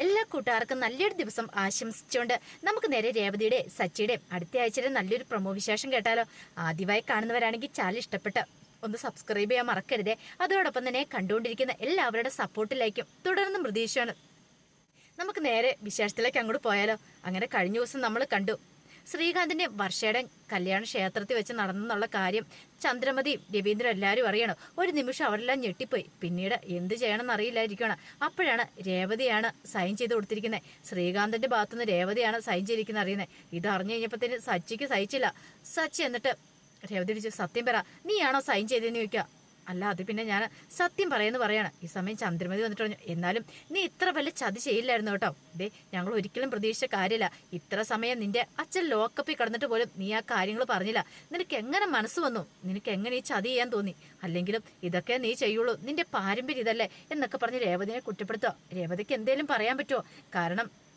എല്ലാ കൂട്ടുകാർക്കും നല്ലൊരു ദിവസം ആശംസിച്ചുകൊണ്ട് നമുക്ക് നേരെ രേവതിയുടെ സച്ചിയുടെയും അടുത്ത ആഴ്ചയിലെ നല്ലൊരു പ്രൊമോ വിശേഷം കേട്ടാലോ. ആദ്യമായി കാണുന്നവരാണെങ്കിൽ ചാനൽ ഇഷ്ടപ്പെട്ട ഒന്ന് സബ്സ്ക്രൈബ് ചെയ്യാൻ മറക്കരുതേ. അതോടൊപ്പം തന്നെ കണ്ടുകൊണ്ടിരിക്കുന്ന എല്ലാവരുടെ സപ്പോർട്ടിലേക്കും തുടർന്നും പ്രതീക്ഷയാണ് നമുക്ക് നേരെ വിശേഷത്തിലേക്ക് അങ്ങോട്ട് പോയാലോ. അങ്ങനെ കഴിഞ്ഞ ദിവസം നമ്മൾ കണ്ടു. ശ്രീകാന്തിന്റെ വർഷയുടെ കല്യാണ ക്ഷേത്രത്തിൽ വെച്ച് നടന്നെന്നുള്ള കാര്യം ചന്ദ്രമതി രവീന്ദ്രൻ എല്ലാവരും അറിയണം. ഒരു നിമിഷം അവരെല്ലാം ഞെട്ടിപ്പോയി. പിന്നീട് എന്ത് ചെയ്യണമെന്ന് അറിയില്ലായിരിക്കണം അപ്പോഴാണ് രേവതിയാണ് സൈൻ ചെയ്ത് കൊടുത്തിരിക്കുന്നത്. ശ്രീകാന്തിന്റെ ഭാഗത്തുനിന്ന് രേവതിയാണ് സൈൻ ചെയ്തിരിക്കുന്നത് അറിയുന്നത്. ഇത് അറിഞ്ഞു കഴിഞ്ഞപ്പോഴത്തേന് സച്ചിക്ക് സഹിച്ചില്ല. സച്ചി എന്നിട്ട് രേവതി സത്യം പറ നീയാണോ സൈൻ ചെയ്തതെന്ന് ചോദിക്കുക? അല്ല അത് പിന്നെ ഞാൻ സത്യം പറയുന്നു പറയാണ്. ഈ സമയം ചന്ദ്രമതി വന്നിട്ട് പറഞ്ഞു എന്നാലും നീ ഇത്ര വലിയ ചതി ചെയ്യില്ലായിരുന്നു കേട്ടോ. ദേ ഞങ്ങൾ ഒരിക്കലും പ്രതീക്ഷിച്ച കാര്യമില്ല ഇത്ര സമയം നിന്റെ അച്ഛൻ ലോക്കപ്പിൽ കിടന്നിട്ട് പോലും നീ ആ കാര്യങ്ങൾ പറഞ്ഞില്ല. നിനക്ക് എങ്ങനെ മനസ്സ് വന്നു? നിനക്ക് എങ്ങനെ ഈ ചതി ചെയ്യാൻ തോന്നി? അല്ലെങ്കിലും ഇതൊക്കെ നീ ചെയ്യുള്ളൂ. നിന്റെ പാരമ്പര്യം ഇതല്ലേ എന്നൊക്കെ പറഞ്ഞ് രേവതിനെ കുറ്റപ്പെടുത്തുക. രേവതിക്ക് എന്തേലും പറയാൻ പറ്റുമോ? കാരണം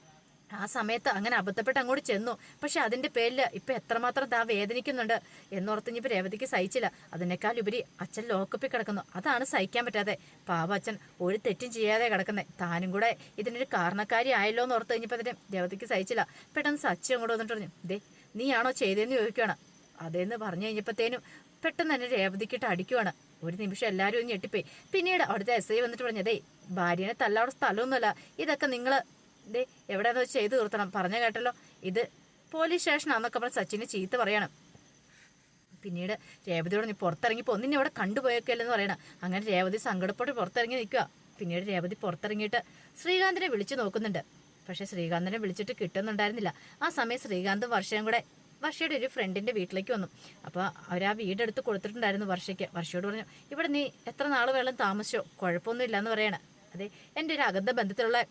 ആ സമയത്ത് അങ്ങനെ അബദ്ധപ്പെട്ട് അങ്ങോട്ട് ചെന്നു. പക്ഷെ അതിന്റെ പേരിൽ ഇപ്പൊ എത്രമാത്രം താ വേദനിക്കുന്നുണ്ട് എന്നോർത്ത് ഇനിയിപ്പോൾ രേവതിക്ക് സഹിച്ചില്ല. അതിനേക്കാൾ ഉപരി അച്ഛൻ ലോക്കപ്പിൽ കിടക്കുന്നു. അതാണ് സഹിക്കാൻ പറ്റാതെ. പാവ അച്ഛൻ ഒരു തെറ്റും ചെയ്യാതെ കിടക്കുന്നത് താനും കൂടെ ഇതിനൊരു കാരണക്കാരി ആയല്ലോ എന്ന് ഓർത്ത് കഴിഞ്ഞപ്പോൾ അതിന് രേവതിക്ക് സഹിച്ചില്ല. പെട്ടെന്ന് സച്ചി അങ്ങോട്ട് വന്നിട്ട് പറഞ്ഞു ദേ നീയാണോ ചെയ്തതെന്ന് ചോദിക്കുകയാണ് അതേന്ന് പറഞ്ഞു കഴിഞ്ഞപ്പോഴത്തേനും പെട്ടെന്ന് തന്നെ രേവതിക്കിട്ട് അടിക്കുവാണ്. ഒരു നിമിഷം എല്ലാവരും ഒന്ന് ഞെട്ടിപ്പോയി. പിന്നീട് അവിടുത്തെ എസ് ഐ വന്നിട്ട് പറഞ്ഞതേ ഭാര്യനെ തല്ലാവിടെ സ്ഥലമൊന്നുമല്ല. ഇതൊക്കെ നിങ്ങൾ ദേ എവിടെ വെച്ച് ചെയ്തു തീർത്തണം പറഞ്ഞു കേട്ടല്ലോ. ഇത് പോലീസ് സ്റ്റേഷനാന്നൊക്കെ പറഞ്ഞ് സച്ചിനെ ചീത്ത പറയണം. പിന്നീട് രേവതിയോട് നീ പുറത്തിറങ്ങി പോ. നിന്നെ ഇവിടെ കണ്ടുപോയൊക്കെയല്ലെന്ന് പറയണം. അങ്ങനെ രേവതി സങ്കടപ്പെട്ട് പുറത്തിറങ്ങി നിൽക്കുക പിന്നീട് രേവതി പുറത്തിറങ്ങിയിട്ട് ശ്രീകാന്തിനെ വിളിച്ചു നോക്കുന്നുണ്ട്. പക്ഷെ ശ്രീകാന്തിനെ വിളിച്ചിട്ട് കിട്ടുന്നുണ്ടായിരുന്നില്ല. ആ സമയം ശ്രീകാന്ത് വർഷയും കൂടെ വർഷയുടെ ഒരു ഫ്രണ്ടിന്റെ വീട്ടിലേക്ക് വന്നു. അപ്പോൾ അവർ ആ വീടെടുത്ത് കൊടുത്തിട്ടുണ്ടായിരുന്നു വർഷയ്ക്ക്. വർഷയോട് പറഞ്ഞു ഇവിടെ നീ എത്ര നാൾ വേണം താമസിച്ചോ? കുഴപ്പമൊന്നും എന്ന് പറയണേ. അതെ എന്റെ ഒരു അകന്ധ ബന്ധത്തിലുള്ള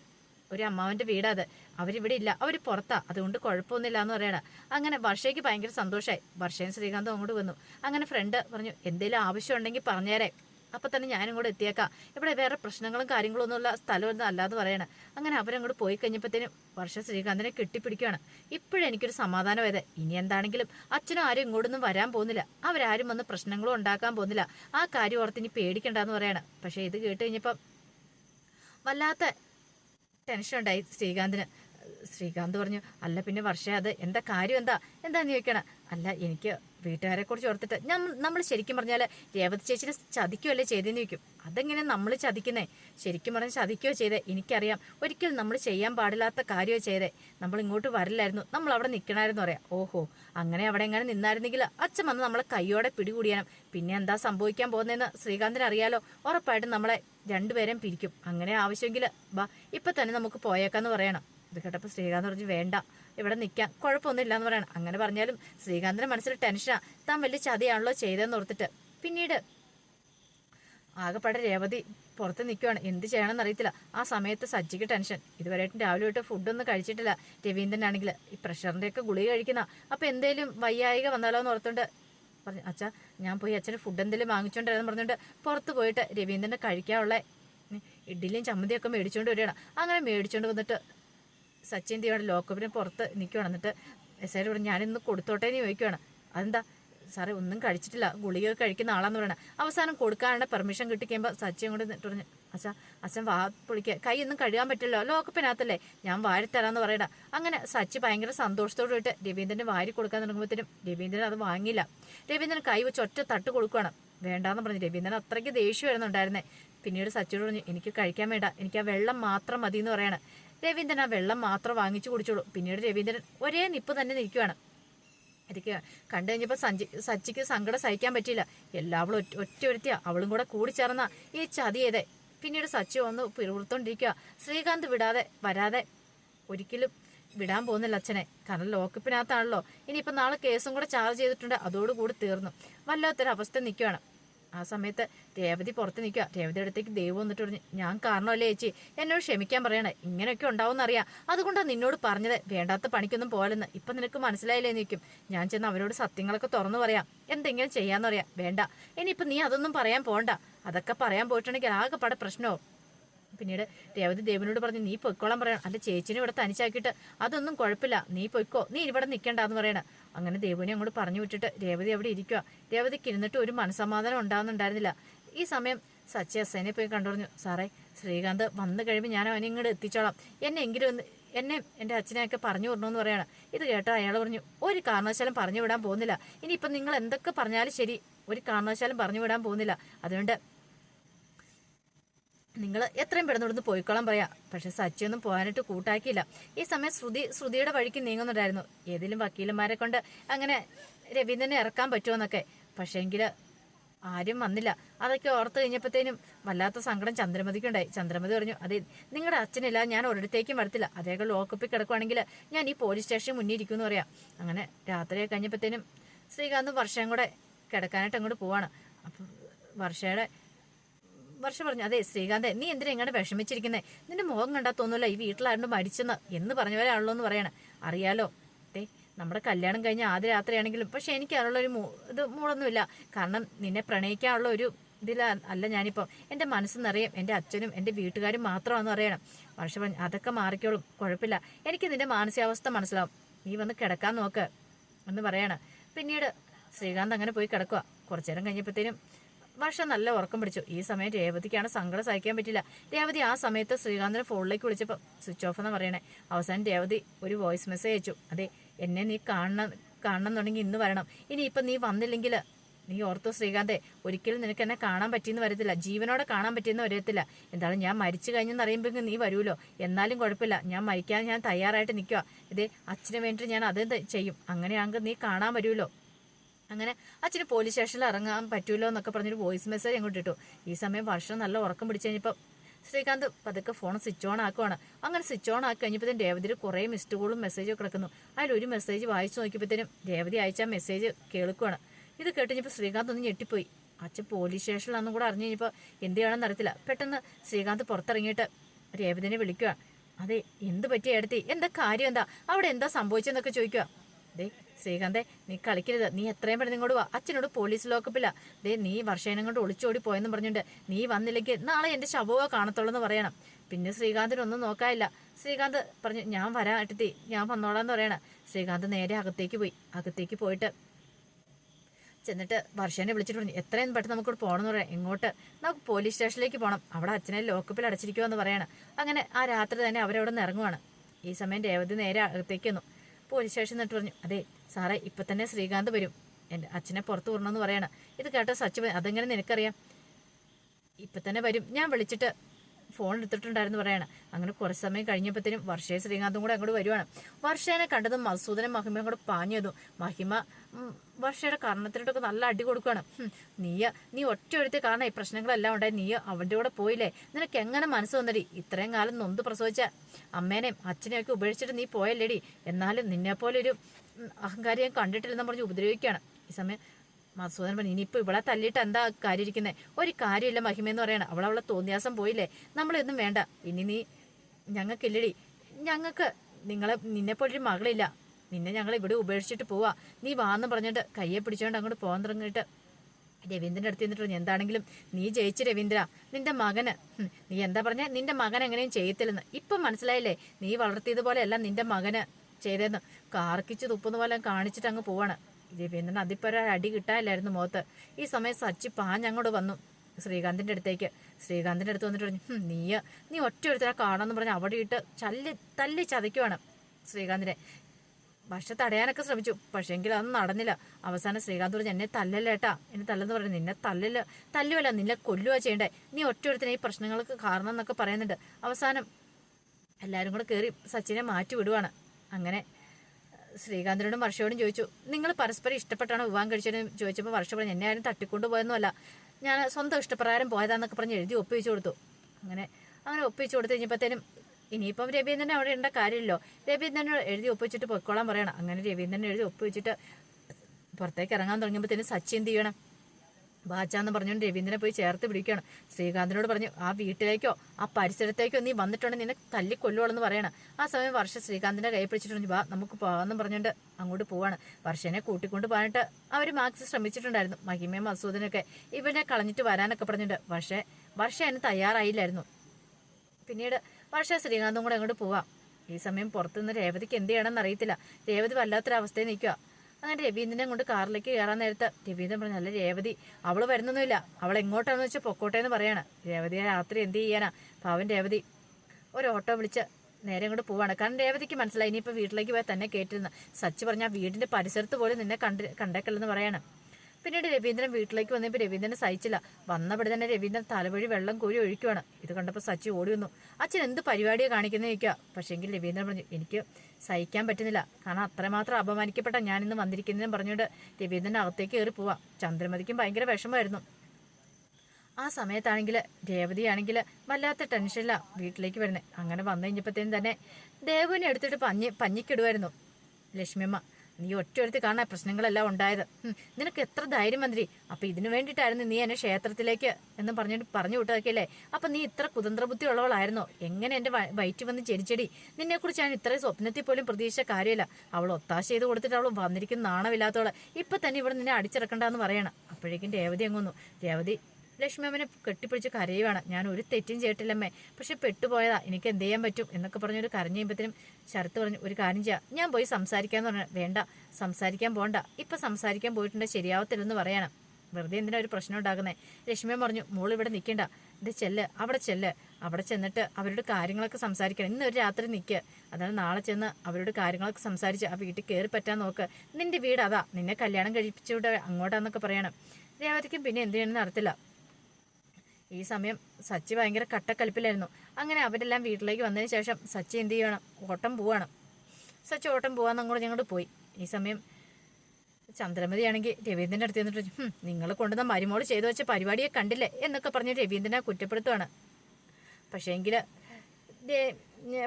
ഒരു അമ്മാവന്റെ വീടാ അത് അവരിവിടെ ഇല്ല. അവർ പുറത്താ. അതുകൊണ്ട് കുഴപ്പമൊന്നുമില്ല എന്ന് പറയണ. അങ്ങനെ വർഷയ്ക്ക് ഭയങ്കര സന്തോഷമായി വർഷയും ശ്രീകാന്തും അങ്ങോട്ട് വന്നു. അങ്ങനെ ഫ്രണ്ട് പറഞ്ഞു എന്തെങ്കിലും ആവശ്യം ഉണ്ടെങ്കിൽ പറഞ്ഞേരെ. അപ്പൊ തന്നെ ഞാനും കൂടെ എത്തിയേക്കാം. ഇവിടെ വേറെ പ്രശ്നങ്ങളും കാര്യങ്ങളും ഒന്നുമില്ല സ്ഥലമൊന്നും അല്ലാതെ പറയണ. അങ്ങനെ അവരങ്ങോട്ട് പോയി കഴിഞ്ഞപ്പോഴത്തേനും വർഷ ശ്രീകാന്തിനെ കെട്ടിപ്പിടിക്കുകയാണ് ഇപ്പോഴും എനിക്കൊരു സമാധാനമായത് ഇനി എന്താണെങ്കിലും അച്ഛനും ആരും ഇങ്ങോട്ടൊന്നും വരാൻ പോകുന്നില്ല. അവരാരും വന്ന് പ്രശ്നങ്ങളും ഉണ്ടാക്കാൻ പോകുന്നില്ല. ആ കാര്യം ഓർത്ത് ഇനി പേടിക്കണ്ടെന്ന് പറയണം. പക്ഷെ ഇത് കേട്ട് കഴിഞ്ഞപ്പം വല്ലാത്ത ടെൻഷൻ ഉണ്ടായി. ശ്രീകാന്തിന് ശ്രീകാന്ത് പറഞ്ഞു അല്ല പിന്നെ വർഷ അത് എന്താ കാര്യം എന്താ? എന്താന്ന് ചോദിക്കണം. അല്ല എനിക്ക് വീട്ടുകാരെ കുറിച്ച് ഓർത്തിട്ട് നമ്മൾ ശരിക്കും പറഞ്ഞാൽ രേവതി ചേച്ചിനെ ചതിക്കുകയല്ലേ ചെയ്തെന്ന് ചോദിക്കും. അതെങ്ങനെ നമ്മൾ ചതിക്കുന്നേ? ശരിക്കും പറഞ്ഞാൽ ചതിക്കുകയോ ചെയ്തേ? എനിക്കറിയാം. ഒരിക്കലും നമ്മൾ ചെയ്യാൻ പാടില്ലാത്ത കാര്യമോ ചെയ്തേ? നമ്മൾ ഇങ്ങോട്ട് വരില്ലായിരുന്നു. നമ്മൾ അവിടെ നിൽക്കണമായിരുന്നു പറയാം. ഓഹോ അങ്ങനെ അവിടെ എങ്ങനെ നിന്നായിരുന്നെങ്കിൽ അച്ഛൻ വന്ന് നമ്മളെ കൈയോടെ പിടികൂടിയാനും. പിന്നെ എന്താ സംഭവിക്കാൻ പോകുന്നതെന്ന് ശ്രീകാന്തിന് അറിയാലോ. ഉറപ്പായിട്ടും നമ്മളെ രണ്ടുപേരെയും പിരിക്കും. അങ്ങനെ ആവശ്യമെങ്കിൽ ബാ ഇപ്പൊ തന്നെ നമുക്ക് പോയേക്കാന്ന് പറയണം. ഇത് കേട്ടപ്പോൾ ശ്രീകാന്ത് പറഞ്ഞു വേണ്ട ഇവിടെ നിൽക്കാം കുഴപ്പമൊന്നുമില്ല എന്ന് പറയണം. അങ്ങനെ പറഞ്ഞാലും ശ്രീകാന്തിന്റെ മനസ്സിൽ ടെൻഷനാണ് താൻ വലിയ ചതിയാണല്ലോ ചെയ്തതെന്ന് ഓർത്തിട്ട്. പിന്നീട് ആകെപ്പാടെ രേവതി പുറത്ത് നിൽക്കുവാണ് എന്ത് ചെയ്യണമെന്ന് അറിയത്തില്ല. ആ സമയത്ത് സജ്ജിക്ക് ടെൻഷൻ. ഇതുവരെയായിട്ടും രാവിലെ തൊട്ട് ഫുഡൊന്നും കഴിച്ചിട്ടില്ല. രവീന്ദ്രനാണെങ്കിൽ ഈ പ്രഷറിന്റെയൊക്കെ ഗുളിക കഴിക്കുന്ന. അപ്പം എന്തേലും വയ്യായിക വന്നാലോ എന്ന് ഓർത്തുകൊണ്ട് പറഞ്ഞു അച്ഛാ ഞാൻ പോയി അച്ഛന് ഫുഡ് എന്തെങ്കിലും വാങ്ങിച്ചുകൊണ്ടിരുന്നു പറഞ്ഞുകൊണ്ട് പുറത്ത് പോയിട്ട് രവീന്ദ്രനെ കഴിക്കാനുള്ള ഇഡ്ഡലിയും ചമ്മന്തിയൊക്കെ മേടിച്ചുകൊണ്ട് വരികയാണ്. അങ്ങനെ മേടിച്ചുകൊണ്ട് വന്നിട്ട് സച്ചിൻ തീയുടെ ലോക്കപ്പിന് പുറത്ത് നിൽക്കുകയാണ് എന്നിട്ട് എസ് ഐ പറഞ്ഞു ഞാനിന്ന് കൊടുത്തോട്ടെ എന്ന് ചോദിക്കുകയാണ് അതെന്താ? സാറേ ഒന്നും കഴിച്ചിട്ടില്ല. ഗുളിക കഴിക്കുന്ന ആളാന്ന് പറയണ. അവസാനം കൊടുക്കാനുള്ള പെർമിഷൻ കിട്ടിക്കുമ്പോൾ സച്ചിൻ കൊണ്ട് പറഞ്ഞു അച്ഛാ അച്ഛൻ വാ പൊളിക്കുക കൈ ഒന്നും കഴുകാൻ പറ്റില്ലല്ലോ. ലോക്കപ്പിനകത്തല്ലേ ഞാൻ വാരിത്തരാന്ന് പറയണ അങ്ങനെ സച്ചി ഭയങ്കര സന്തോഷത്തോട് വിട്ട് രവീന്ദ്രന് വാരി കൊടുക്കാൻ തുടങ്ങുമ്പോഴത്തേനും രവീന്ദ്രൻ അത് വാങ്ങിയില്ല. രവീന്ദ്രൻ കൈ വെച്ച് ഒറ്റ തട്ട് കൊടുക്കുകയാണ് വേണ്ടാന്ന് പറഞ്ഞു രവീന്ദ്രൻ അത്രയ്ക്ക് ദേഷ്യം വരുന്നുണ്ടായിരുന്നേ പിന്നീട് സച്ചിയോട് പറഞ്ഞു എനിക്ക് കഴിക്കാൻ വേണ്ട. എനിക്ക് ആ വെള്ളം മാത്രം മതി എന്ന് പറയണ. രവീന്ദ്രൻ ആ വെള്ളം മാത്രം വാങ്ങിച്ചു കുടിച്ചോളൂ. പിന്നീട് രവീന്ദ്രൻ ഒരേ നിപ്പ് തന്നെ നിൽക്കുകയാണ് ഇതൊക്കെ കണ്ടു കഴിഞ്ഞപ്പോൾ സഞ്ചി സച്ചിക്ക് സങ്കടം സഹിക്കാൻ പറ്റിയില്ല. എല്ലാവളും ഒറ്റ ഒറ്റ ഒരുത്തിയ. അവളും കൂടെ കൂടി ചേർന്ന ഈ ചതിയതെ പിന്നീട് സച്ചി വന്ന് പിറുത്തോണ്ടിരിക്കുക ശ്രീകാന്ത് വിടാതെ വരാതെ ഒരിക്കലും വിടാൻ പോകുന്നില്ല അച്ഛനെ. കാരണം ലോക്കപ്പിനകത്താണല്ലോ. ഇനിയിപ്പോൾ നാളെ കേസും കൂടെ ചാർജ് ചെയ്തിട്ടുണ്ട്. അതോടുകൂടി തീർന്നു. വല്ലാത്തൊരവസ്ഥ നിൽക്കുകയാണ് ആ സമയത്ത് രേവതി പുറത്ത് നിൽക്കുക. രേവതി അടുത്തേക്ക് ദൈവം വന്നിട്ട് പറഞ്ഞു ഞാൻ കാരണമല്ലേ ചേച്ചി? എന്നോട് ക്ഷമിക്കാൻ പറയണേ. ഇങ്ങനെയൊക്കെ ഉണ്ടാവും അറിയാം അതുകൊണ്ടാണ് നിന്നോട് പറഞ്ഞത്. വേണ്ടാത്ത പണിക്കൊന്നും പോലെന്ന് ഇപ്പം നിനക്ക് മനസ്സിലായില്ലേ? നിൽക്കും ഞാൻ ചെന്ന് അവരോട് സത്യങ്ങളൊക്കെ തുറന്നു പറയാം. എന്തെങ്കിലും ചെയ്യാമെന്ന് പറയാം. വേണ്ട. ഇനിയിപ്പം നീ അതൊന്നും പറയാൻ പോണ്ട അതൊക്കെ പറയാൻ പോയിട്ടുണ്ടെങ്കിൽ ആകെ പട പ്രശ്നമോ പിന്നീട് രേവതി ദേവനോട് പറഞ്ഞു നീ പൊയ്ക്കോളാൻ പറയണം. അല്ല ചേച്ചിനെ ഇവിടെ തനിച്ചാക്കിയിട്ട് അതൊന്നും കുഴപ്പമില്ല. നീ പൊയ്ക്കോ. നീ ഇവിടെ നിൽക്കണ്ടെന്ന് പറയണം. അങ്ങനെ ദേവുവിനെ അങ്ങോട്ട് പറഞ്ഞു വിട്ടിട്ട് രേവതി അവിടെ ഇരിക്കുക രേവതിക്ക് ഇരുന്നിട്ട് ഒരു മനസമാധാനം ഉണ്ടാകുന്നുണ്ടായിരുന്നില്ല ഈ സമയം സച്ചി എസ്സേനെ പോയി കണ്ടു പറഞ്ഞു സാറേ ശ്രീകാന്ത് വന്നു കഴിയുമ്പോൾ ഞാൻ അവനെ ഇങ്ങോട്ട് എത്തിച്ചോളാം. എന്നെ എങ്കിലും ഒന്ന് എന്നെ എന്റെ അച്ഛനെയൊക്കെ പറഞ്ഞു വിടണമെന്ന് പറയാണ്. ഇത് കേട്ടോ അയാൾ പറഞ്ഞു ഒരു കാരണവശാലും പറഞ്ഞു വിടാൻ പോകുന്നില്ല. ഇനിയിപ്പം നിങ്ങൾ എന്തൊക്കെ പറഞ്ഞാലും ശരി. ഒരു കാരണവശാലും പറഞ്ഞു വിടാൻ പോകുന്നില്ല. അതുകൊണ്ട് നിങ്ങൾ എത്രയും പെട്ടെന്ന് ഇവിടുന്ന് പോയിക്കോളാൻ പറയാം. പക്ഷെ സച്ചിയൊന്നും പോകാനായിട്ട് കൂട്ടാക്കിയില്ല. ഈ സമയം ശ്രുതി ശ്രുതിയുടെ വഴിക്ക് നീങ്ങുന്നുണ്ടായിരുന്നു. ഏതെങ്കിലും വക്കീലന്മാരെ കൊണ്ട് അങ്ങനെ രവീന്ദ്രനെ ഇറക്കാൻ പറ്റുമെന്നൊക്കെ. പക്ഷേങ്കിൽ ആരും വന്നില്ല. അതൊക്കെ ഓർത്ത് കഴിഞ്ഞപ്പോഴത്തേനും വല്ലാത്ത സങ്കടം ചന്ദ്രമതിക്കുണ്ടായി. ചന്ദ്രമതി പറഞ്ഞു അതെ നിങ്ങളുടെ അച്ഛനില്ല ഞാൻ ഒരിടത്തേക്കും വരത്തില്ല. അതേക്കെ ലോക്കപ്പിൽ കിടക്കുവാണെങ്കിൽ ഞാൻ ഈ പോലീസ് സ്റ്റേഷൻ മുന്നിൽ ഇരിക്കുമെന്ന് പറയാം. അങ്ങനെ രാത്രി കഴിഞ്ഞപ്പോഴത്തേനും ശ്രീകാന്തും വർഷയും കൂടെ കിടക്കാനായിട്ട് അങ്ങോട്ട് പോവാണ്. അപ്പം വർഷയുടെ വർഷ പറഞ്ഞു അതെ ശ്രീകാന്ത് നീ എന്തിനാ ഇങ്ങനെ വിഷമിച്ചിരിക്കുന്നേ? നിന്റെ മുഖം കണ്ടാ തോന്നൂല ഈ വീട്ടിലായിരുന്നു മരിച്ചെന്ന്. എന്ന് പറഞ്ഞവരാണല്ലോ എന്ന് പറയണേ. അറിയാലോ? ദേ നമ്മുടെ കല്യാണം കഴിഞ്ഞ ആദ്യ രാത്രിയാണെങ്കിലും പക്ഷെ എനിക്ക് അതിനുള്ള ഒരു ഇത് മൂളൊന്നുമില്ല കാരണം നിന്നെ പ്രണയിക്കാനുള്ള ഒരു ഇതില അല്ല ഞാനിപ്പം. എന്റെ മനസ്സ് നിറയും. എന്റെ അച്ഛനും എന്റെ വീട്ടുകാരും മാത്രമാണെന്ന് അറിയണം പറഞ്ഞു അതൊക്കെ മാറിക്കോളും. കുഴപ്പമില്ല. എനിക്ക് നിന്റെ മാനസികാവസ്ഥ മനസ്സിലാവും. നീ വന്ന് കിടക്കാൻ നോക്ക്. എന്ന് പറയണം. പിന്നീട് ശ്രീകാന്ത് അങ്ങനെ പോയി കിടക്കുക കുറച്ചു നേരം കഴിഞ്ഞപ്പോഴത്തേനും വർഷ നല്ല ഉറക്കം പിടിച്ചു. ഈ സമയം രേവതിക്കാണ് സങ്കടം സഹിക്കാൻ പറ്റില്ല. രേവതി ആ സമയത്ത് ശ്രീകാന്തിനെ ഫോണിലേക്ക് വിളിച്ചപ്പോൾ സ്വിച്ച് ഓഫ് എന്ന് പറയണേ? അവസാനം രേവതി ഒരു വോയിസ് മെസ്സേജ് അയച്ചു. അതെ എന്നെ നീ കാണണം കാണണം എന്നുണ്ടെങ്കിൽ ഇന്ന് വരണം. ഇനി ഇപ്പം നീ വന്നില്ലെങ്കിൽ നീ ഓർത്തു ശ്രീകാന്തെ ഒരിക്കലും നിനക്ക് എന്നെ കാണാൻ പറ്റിയെന്ന് വരത്തില്ല. ജീവനോടെ കാണാൻ പറ്റിയെന്ന് വരത്തില്ല. എന്താണ് ഞാൻ മരിച്ചു കഴിഞ്ഞെന്ന് അറിയുമ്പോൾ നീ വരുമല്ലോ എന്നാലും കുഴപ്പമില്ല. ഞാൻ മരിക്കാൻ ഞാൻ തയ്യാറായിട്ട് നിൽക്കുക ഇതേ അച്ഛന് വേണ്ടിയിട്ട് ഞാൻ അത് ചെയ്യും. അങ്ങനെയാണെങ്കിൽ നീ കാണാൻ വരുമല്ലോ അങ്ങനെ അച്ഛന് പോലീസ് സ്റ്റേഷനിൽ ഇറങ്ങാൻ പറ്റൂലോ എന്നൊക്കെ പറഞ്ഞൊരു വോയിസ് മെസ്സേജ് അങ്ങോട്ട് ഇട്ടു. ഈ സമയം വർഷം നല്ല ഉറക്കം പിടിച്ചു കഴിഞ്ഞപ്പോൾ ശ്രീകാന്ത് പതുക്കെ ഫോൺ സ്വിച്ച് ഓൺ ആക്കുവാണ്. അങ്ങനെ സ്വിച്ച് ഓൺ ആക്കി കഴിഞ്ഞപ്പോൾ രേവതിയിൽ കുറേ മിസ്ഡ് കോളും മെസ്സേജും കിടക്കുന്നു. അതിലൊരു മെസ്സേജ് വായിച്ചു നോക്കിയപ്പോഴത്തേനും രേവതി അയച്ച മെസ്സേജ് കേൾക്കുവാണ്. ഇത് കേട്ട് കഴിഞ്ഞപ്പോൾ ശ്രീകാന്ത് ഒന്ന് ഞെട്ടിപ്പോയി. അച്ഛൻ പോലീസ് സ്റ്റേഷനിലാണെന്നും കൂടെ അറിഞ്ഞു കഴിഞ്ഞപ്പോൾ എന്ത് ചെയ്യണമെന്ന് അറിയത്തില്ല. പെട്ടെന്ന് ശ്രീകാന്ത് പുറത്തിറങ്ങിയിട്ട് രേവതിനെ വിളിക്കുക അതെ എന്ത് പറ്റിയ എടുത്തി എന്താ കാര്യം എന്താ? അവിടെ എന്താ സംഭവിച്ചെന്നൊക്കെ ചോദിക്കുക ദേ ശ്രീകാന്തേ നീ കളിക്കരുത്. നീ എത്രയും പെട്ടെന്ന് ഇങ്ങോട്ട് വാ. അച്ഛനോട് പോലീസ് ലോക്കപ്പില്ല ദേ നീ വർഷേനം കൊണ്ട് ഒളിച്ചോടി പോയെന്ന് പറഞ്ഞിട്ട് നീ വന്നില്ലെങ്കിൽ നാളെ എന്റെ ശവമോ കാണത്തുള്ളൂ എന്ന് പറയണം. പിന്നെ ശ്രീകാന്തിനൊന്നും നോക്കാനില്ല. ശ്രീകാന്ത് പറഞ്ഞു ഞാൻ വരാൻ ഏട്ടത്തി. ഞാൻ വന്നോളാന്ന് പറയണം. ശ്രീകാന്ത് നേരെ അകത്തേക്ക് പോയി. അകത്തേക്ക് പോയിട്ട് ചെന്നിട്ട് വർഷേനെ വിളിച്ചിട്ട് പറഞ്ഞു എത്രയും പെട്ടെന്ന് നമുക്ക് പോകണമെന്ന് പറയാം ഇങ്ങോട്ട് നമുക്ക് പോലീസ് സ്റ്റേഷനിലേക്ക് പോകണം. അവിടെ അച്ഛനെ ലോക്കപ്പിൽ അടച്ചിരിക്കുമെന്ന് പറയണം. അങ്ങനെ ആ രാത്രി തന്നെ അവരവിടെ നിന്ന് ഇറങ്ങുവാണ്. ഈ സമയം രേവതി നേരെ അകത്തേക്ക് വന്നു. പോലീസ് സ്റ്റേഷൻ എന്നിട്ട് പറഞ്ഞു അതെ സാറേ ഇപ്പം തന്നെ ശ്രീകാന്ത് വരും. എന്റെ അച്ഛനെ പുറത്ത് വിടണമെന്ന് പറയണം. ഇത് കേട്ടോ സച്ച് അതെങ്ങനെ നിനക്കറിയാം? ഇപ്പം തന്നെ വരും. ഞാൻ വിളിച്ചിട്ട് ഫോൺ എടുത്തിട്ടുണ്ടായിരുന്നു പറയാണ്. അങ്ങനെ കുറച്ച് സമയം കഴിഞ്ഞപ്പോഴത്തേനും വർഷയെ ശ്രീകാന്തും കൂടെ അങ്ങോട്ട് വരുവാണ്. വർഷേനെ കണ്ടതും മസൂദനെ മഹിമയും കൂടെ പാഞ്ഞു വന്നു മഹിമ വർഷയുടെ കർണത്തിലോട്ടൊക്കെ നല്ല അടി കൊടുക്കുകയാണ് നീയ നീ ഒറ്റ എടുത്ത് കാരണം ഈ പ്രശ്നങ്ങളെല്ലാം ഉണ്ടായി. നീ അവന്റെ കൂടെ പോയില്ലേ? നിനക്ക് എങ്ങനെ മനസ്സ് വന്നടി? ഇത്രയും കാലം നൊന്ത് പ്രസവിച്ച അമ്മേനെയും ഒക്കെ ഉപേക്ഷിച്ചിട്ട് നീ പോയല്ലേടി? എന്നാലും നിന്നെപ്പോലെ ഒരു അഹങ്കാരി ഞാൻ കണ്ടിട്ടില്ലെന്ന് പറഞ്ഞ് ഉപദ്രവിക്കുകയാണ്. ഈ സമയം മസൂദൻ പറഞ്ഞു ഇനിയിപ്പോ ഇവിടെ തല്ലിയിട്ട് എന്താ കാര്യം ഇരിക്കുന്നത് ഒരു കാര്യമില്ല മഹിമെന്ന് പറയണം. അവളവളെ അവളെ തോന്നിയാസം പോയില്ലേ? നമ്മളൊന്നും വേണ്ട. ഇനി നീ ഞങ്ങൾക്കില്ലടി. ഞങ്ങൾക്ക് നിങ്ങളെ നിന്നെപ്പോലൊരു മകളില്ല. നിന്നെ ഞങ്ങൾ ഇവിടെ ഉപേക്ഷിച്ചിട്ട് പോവാ. നീ വാന്ന് പറഞ്ഞിട്ട് കയ്യെ പിടിച്ചോണ്ട് അങ്ങോട്ട് പോകാൻ തുടങ്ങിയിട്ട് രവീന്ദ്രന്റെ അടുത്ത് നിന്നിട്ട് എന്താണെങ്കിലും നീ ജയിച്ച് രവീന്ദ്ര. നിന്റെ മകന് നീ എന്താ പറഞ്ഞ? നിന്റെ മകൻ എങ്ങനെയും ചെയ്യത്തില്ലെന്ന്. ഇപ്പം മനസ്സിലായില്ലേ? നീ വളർത്തിയതുപോലെ വളർത്തിയതുപോലെയല്ല നിന്റെ മകന് ചെയ്തതെന്ന്. കാർക്കിച്ച് തുപ്പുന്ന പോലെ കാണിച്ചിട്ട് അങ്ങ് പോവാണ്. അതിപ്പോ ഒരു അടി കിട്ടാനില്ലായിരുന്നു മുഖത്ത്. ഈ സമയം സച്ചി പാഞ്ഞങ്ങോട്ട് വന്നു ശ്രീകാന്തിന്റെ അടുത്തേക്ക്. ശ്രീകാന്തിന്റെ അടുത്ത് വന്നിട്ട് പറഞ്ഞു നീയ നീ ഒറ്റ ഒരുത്തരാ കാണാമെന്ന് പറഞ്ഞ് അവിടെ ഇട്ട് ചല്ലി തല്ലി ചതയ്ക്കുവാണ് ശ്രീകാന്തിനെ. പക്ഷെ തടയാനൊക്കെ ശ്രമിച്ചു. പക്ഷേങ്കിൽ അതൊന്നും നടന്നില്ല. അവസാനം ശ്രീകാന്ത് പറഞ്ഞു എന്നെ തല്ലല്ലേട്ടാ എന്നെ തല്ലെന്ന് പറഞ്ഞു. നിന്നെ തല്ലല് തല്ലുവല്ല നിന്നെ കൊല്ലുക ചെയ്യണ്ടേ? നീ ഒറ്റ ഈ പ്രശ്നങ്ങൾക്ക് കാരണം എന്നൊക്കെ പറയുന്നുണ്ട്. അവസാനം എല്ലാവരും കൂടെ കയറി സച്ചിനെ മാറ്റി വിടുവാണ്. അങ്ങനെ ശ്രീകാന്തിനോടും വർഷയോടും ചോദിച്ചു നിങ്ങൾ പരസ്പരം ഇഷ്ടപ്പെട്ടാണോ വിവാഹം കഴിച്ചതെന്ന് ചോദിച്ചപ്പോൾ വർഷ പറഞ്ഞു എന്നെ ആരും തട്ടിക്കൊണ്ടു ഞാൻ സ്വന്തം ഇഷ്ടപ്രകാരം പോയതാന്നൊക്കെ പറഞ്ഞ് എഴുതി ഒപ്പിച്ചു കൊടുത്തു. അങ്ങനെ അങ്ങനെ ഒപ്പിച്ചു കൊടുത്തു കഴിഞ്ഞപ്പോഴത്തേനും ഇനിയിപ്പം രവീന്ദ്രൻ അവിടെ ഉണ്ട കാര്യമില്ലല്ലോ. രവീന്ദ്രനോട് എഴുതി ഒപ്പിച്ചിട്ട് പൊയ്ക്കോളാൻ പറയണം. അങ്ങനെ രവീന്ദ്രൻ എഴുതി ഒപ്പിച്ചിട്ട് പുറത്തേക്ക് ഇറങ്ങാൻ തുടങ്ങിയപ്പോഴത്തേനും സച്ചി എന്ത് ചെയ്യണം? ബാച്ചാന്ന് പറഞ്ഞുകൊണ്ട് രവീന്ദ്രനെ പോയി ചേർത്ത് പിടിക്കുകയാണ്. ശ്രീകാന്തിനോട് പറഞ്ഞു ആ വീട്ടിലേക്കോ ആ പരിസരത്തേക്കോ നീ വന്നിട്ടുണ്ടെങ്കിൽ നിന്നെ തല്ലിക്കൊല്ലുവോളെന്ന് പറയണം. ആ സമയം വർഷ ശ്രീകാന്തിന്റെ കൈ പിടിച്ചിട്ടുണ്ട് വാ നമുക്ക് പോകാമെന്ന് പറഞ്ഞുകൊണ്ട് അങ്ങോട്ട് പോവാണ്. വർഷനെ കൂട്ടിക്കൊണ്ട് പോകാനായിട്ട് അവർ മാക്സ് ശ്രമിച്ചിട്ടുണ്ടായിരുന്നു മഹിമയും മസൂദിനൊക്കെ. ഇവനെ കളഞ്ഞിട്ട് വരാനൊക്കെ പറഞ്ഞിട്ടുണ്ട് പക്ഷേ വർഷ അതിന് തയ്യാറായില്ലായിരുന്നു. പിന്നീട് വർഷ ശ്രീകാന്തും കൂടെ അങ്ങോട്ട് പോവാം. ഈ സമയം പുറത്തുനിന്ന് രേവതിക്ക് എന്ത് ചെയ്യണമെന്ന് അറിയത്തില്ല. രേവതി വല്ലാത്തൊരവസ്ഥയിൽ നിൽക്കുക. അങ്ങനെ രവീന്ദ്രനെ കൊണ്ട് കാറിലേക്ക് കയറാൻ നേരത്ത് രവീന്ദ്രൻ പറഞ്ഞു അല്ല രേവതി അവൾ വരുന്നൊന്നുമില്ല. അവൾ എങ്ങോട്ടാണെന്ന് വെച്ചാൽ പൊക്കോട്ടെ എന്ന് പറയാണ്. രേവതിയെ രാത്രി എന്ത് ചെയ്യാനാ? പാവൻ രേവതി. ഒരു ഓട്ടോ വിളിച്ച് നേരെ ഇങ്ങോട്ട് പോവാണ്. കാരണം രേവതിക്ക് മനസ്സിലായി ഇനിയിപ്പോൾ വീട്ടിലേക്ക് പോയാൽ തന്നെ കേട്ടിരുന്ന. സച്ച് പറഞ്ഞാൽ വീടിന്റെ പരിസരത്ത് പോലും നിന്നെ കണ്ട് കണ്ടേക്കല്ലെന്ന് പറയാണ്. പിന്നീട് രവീന്ദ്രൻ വീട്ടിലേക്ക് വന്നപ്പോൾ രവീന്ദ്രനെ സഹിച്ചില്ല. വന്നപ്പോൾ തന്നെ രവീന്ദ്രൻ തലവഴി വെള്ളം കോരി ഒഴിക്കുവാണ്. ഇത് കണ്ടപ്പോൾ സച്ചി ഓടി വന്നു. അച്ഛൻ എന്ത് പരിപാടിയാണ് കാണിക്കുന്നത് ചോദിക്കുക പക്ഷേങ്കിൽ രവീന്ദ്രൻ പറഞ്ഞു എനിക്ക് സഹിക്കാൻ പറ്റുന്നില്ല. കാരണം അത്രമാത്രം അപമാനിക്കപ്പെട്ട ഞാൻ ഇന്ന് വന്നിരിക്കുന്നതെന്ന് പറഞ്ഞുകൊണ്ട് രവീന്ദ്രന്റെ അകത്തേക്ക് കയറി പോവാം. ചന്ദ്രമതിക്കും ഭയങ്കര വിഷമമായിരുന്നു. ആ സമയത്താണെങ്കിൽ രേവതിയാണെങ്കിൽ വല്ലാത്ത ടെൻഷനില്ല വീട്ടിലേക്ക് വരുന്നത് അങ്ങനെ വന്നു കഴിഞ്ഞപ്പോഴത്തേനും തന്നെ ദേവുവിനെ എടുത്തിട്ട് പഞ്ഞി പഞ്ഞിക്കിടുമായിരുന്നു ലക്ഷ്മിയമ്മ നീ ഒറ്റയൊരുത്തി കാണാൻ പ്രശ്നങ്ങളെല്ലാം ഉണ്ടായത്. നിനക്ക് എത്ര ധൈര്യം മന്ത്രി? അപ്പൊ ഇതിനു വേണ്ടിയിട്ടായിരുന്നു നീ എന്നെ ക്ഷേത്രത്തിലേക്ക് എന്ന് പറഞ്ഞിട്ട് പറഞ്ഞു വിട്ടതൊക്കെയല്ലേ? അപ്പൊ നീ ഇത്ര കുതന്ത്രബുദ്ധി ഉള്ളവളായിരുന്നോ എങ്ങനെ എന്റെ വയറ്റിൽ വന്ന് ചെരിച്ചടി നിന്നെ കുറിച്ച് ഞാൻ ഇത്രയും സ്വപ്നത്തിൽ പോലും പ്രതീക്ഷിച്ച കാര്യമില്ല. അവൾ ഒത്താശ ചെയ്ത് കൊടുത്തിട്ട് അവൾ വന്നിരിക്കുന്ന നാണമില്ലാത്തവൾ. ഇപ്പൊ തന്നെ ഇവിടെ നിന്നെ അടിച്ചിറക്കണ്ടെന്ന് പറയണം. അപ്പോഴേക്കും രേവതി അങ്ങൊന്നു രേവതി ലക്ഷ്മി അമ്മനെ കെട്ടിപ്പിടിച്ച് കരയുവാണ്. ഞാൻ ഒരു തെറ്റും ചെയ്തിട്ടില്ലമ്മേ. പക്ഷെ പെട്ടുപോയതാ. എനിക്ക് എന്ത് ചെയ്യാൻ പറ്റും എന്നൊക്കെ പറഞ്ഞൊരു കരഞ്ഞു കഴിയുമ്പത്തിനും ശരത്ത് പറഞ്ഞു ഒരു കാര്യം ചെയ്യാം. ഞാൻ പോയി സംസാരിക്കാന്ന് പറഞ്ഞു വേണ്ട സംസാരിക്കാൻ പോണ്ട. ഇപ്പൊ സംസാരിക്കാൻ പോയിട്ടുണ്ടെങ്കിൽ ശരിയാവത്തില്ലെന്ന് പറയണം. വെറുതെ എന്തിനാ ഒരു പ്രശ്നം ഉണ്ടാക്കുന്നേ? ലക്ഷ്മി പറഞ്ഞു മോൾ ഇവിടെ നിൽക്കണ്ട. ഇത് ചെല്ല് അവിടെ ചെല്ല്. അവിടെ ചെന്നിട്ട് അവരുടെ കാര്യങ്ങളൊക്കെ സംസാരിക്കണം. ഇന്ന് ഒരു രാത്രി നിൽക്കുക അതാണ് നാളെ ചെന്ന് അവരുടെ കാര്യങ്ങളൊക്കെ സംസാരിച്ച് ആ വീട്ടിൽ കയറി പറ്റാൻ നോക്ക്. നിന്റെ വീട് അതാ. നിന്നെ കല്യാണം കഴിപ്പിച്ചുവിടെ അങ്ങോട്ടാന്നൊക്കെ പറയണം. രേവതിക്കും പിന്നെ എന്ത് അറിയത്തില്ല. ഈ സമയം സച്ചി ഭയങ്കര കട്ടക്കലിപ്പിലായിരുന്നു. അങ്ങനെ അവരെല്ലാം വീട്ടിലേക്ക് വന്നതിന് ശേഷം സച്ചി എന്ത് ചെയ്യണം? ഓട്ടം പോവാണ്. സച്ചി ഓട്ടം പോവാന്ന് അങ്ങോട്ട് ഞങ്ങോട്ട് പോയി. ഈ സമയം ചന്ദ്രമതിയാണെങ്കിൽ രവീന്ദ്രന്റെ അടുത്ത് നിന്നിട്ട് "ഹും, നിങ്ങൾ കൊണ്ടുവന്ന മരുമോൾ ചെയ്തു വെച്ച പരിപാടിയെ കണ്ടില്ലേ? എന്നൊക്കെ പറഞ്ഞ് രവീന്ദ്രനെ കുറ്റപ്പെടുത്തുവാണ്. പക്ഷേ എങ്കിൽ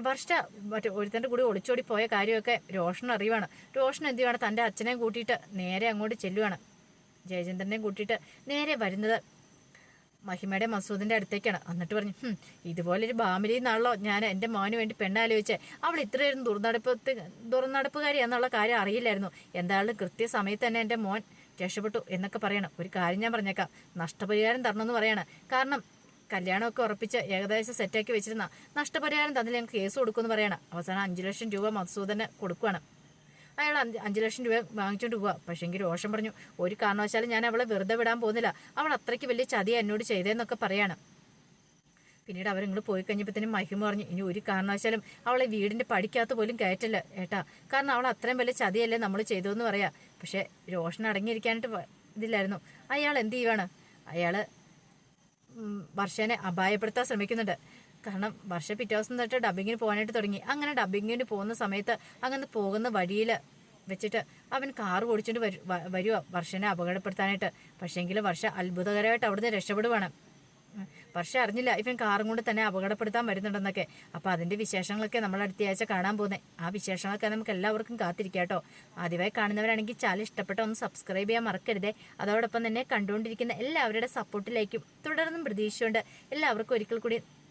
വർഷ മറ്റേ ഒരുത്തന്റെ കൂടി ഒളിച്ചോടി പോയ കാര്യമൊക്കെ രോഷൻ അറിയുവാണ് രോഷൻ എന്ത് ചെയ്യുവാണ്? തന്റെ അച്ഛനെ കൂട്ടിയിട്ട് നേരെ അങ്ങോട്ട് ചെല്ലുവാണ്. ജയചന്ദ്രനെ കൂട്ടിയിട്ട് നേരെ വരുന്നത് മഹിമയുടെ മസൂദിന്റെ അടുത്തേക്കാണ്. എന്നിട്ട് പറഞ്ഞു ഇതുപോലെ ഒരു ബാമിലി എന്നാണല്ലോ ഞാൻ എന്റെ മോന് വേണ്ടി പെണ്ണാലോചിച്ചേ. അവൾ ഇത്രയും ദുർനടപ്പ് ദുർനടപ്പുകാരിയാന്നുള്ള കാര്യം അറിയില്ലായിരുന്നു. എന്തായാലും കൃത്യസമയത്ത് തന്നെ എന്റെ മോൻ രക്ഷപ്പെട്ടു എന്നൊക്കെ പറയണം. ഒരു കാര്യം ഞാൻ പറഞ്ഞേക്കാം. നഷ്ടപരിഹാരം തരണമെന്ന് പറയണം. കാരണം കല്യാണമൊക്കെ ഉറപ്പിച്ച് ഏകദേശം സെറ്റാക്കി വെച്ചിരുന്ന നഷ്ടപരിഹാരം തന്നില്ല ഞങ്ങൾക്ക് കേസ് കൊടുക്കുമെന്ന് പറയണം. അവസാനം അഞ്ചു ലക്ഷം രൂപ മസൂദന് കൊടുക്കുവാണ്. അയാൾ അഞ്ച് ലക്ഷം രൂപ വാങ്ങിച്ചുകൊണ്ട് പോവാ. പക്ഷെങ്കിൽ രോഷം പറഞ്ഞു ഒരു കാരണവശാലും ഞാൻ അവളെ വെറുതെ വിടാൻ പോകുന്നില്ല. അവൾ അത്രയ്ക്ക് വലിയ ചതി എന്നോട് ചെയ്തതെന്നൊക്കെ പറയാണ്. പിന്നീട് അവരിങ്ങോട്ട് പോയി കഴിഞ്ഞപ്പോഴത്തേനും മഹിമ പറഞ്ഞു ഇനി ഒരു കാരണവശാലും അവളെ വീടിന്റെ പടിക്കകത്ത് പോലും കയറ്റില്ല ഏട്ടാ. കാരണം അവൾ അത്രയും വലിയ ചതിയല്ലേ നമ്മൾ ചെയ്തതെന്ന് പറയാ. പക്ഷേ രോഷൻ അടങ്ങിയിരിക്കാനായിട്ട് ഇതില്ലായിരുന്നു. അയാൾ എന്ത് ചെയ്യുവാണ്? അയാൾ വർഷനെ അപായപ്പെടുത്താൻ ശ്രമിക്കുന്നുണ്ട്. കാരണം വർഷ പിറ്റേ ദിവസം തൊട്ട് ഡബിങ്ങിന് പോകാനായിട്ട് തുടങ്ങി. അങ്ങനെ ഡബിങ്ങിന് പോകുന്ന സമയത്ത് അങ്ങനെ പോകുന്ന വഴിയിൽ വെച്ചിട്ട് അവൻ കാർ ഓടിച്ചുകൊണ്ട് വരു വരുവാ വർഷനെ അപകടപ്പെടുത്താനായിട്ട്. പക്ഷേങ്കിൽ വർഷ അത്ഭുതകരമായിട്ട് അവിടുന്ന് രക്ഷപ്പെടുവാണ്. വർഷ അറിഞ്ഞില്ല ഇവൻ കാറും കൊണ്ട് തന്നെ അപകടപ്പെടുത്താൻ വരുന്നുണ്ടെന്നൊക്കെ. അപ്പൊ അതിന്റെ വിശേഷങ്ങളൊക്കെ നമ്മൾ അടുത്ത ആഴ്ച കാണാൻ പോകുന്നത് ആ വിശേഷങ്ങളൊക്കെ നമുക്ക് എല്ലാവർക്കും കാത്തിരിക്കാം കേട്ടോ ആദ്യമായി കാണുന്നവരാണെങ്കിൽ ചാനൽ ഇഷ്ടപ്പെട്ട ഒന്ന് സബ്സ്ക്രൈബ് ചെയ്യാൻ മറക്കരുതേ. അതോടൊപ്പം തന്നെ കണ്ടുകൊണ്ടിരിക്കുന്ന എല്ലാവരുടെ സപ്പോർട്ടിലേക്കും തുടർന്നും പ്രതീക്ഷിച്ചുകൊണ്ട് എല്ലാവർക്കും ഒരിക്കൽ കൂടി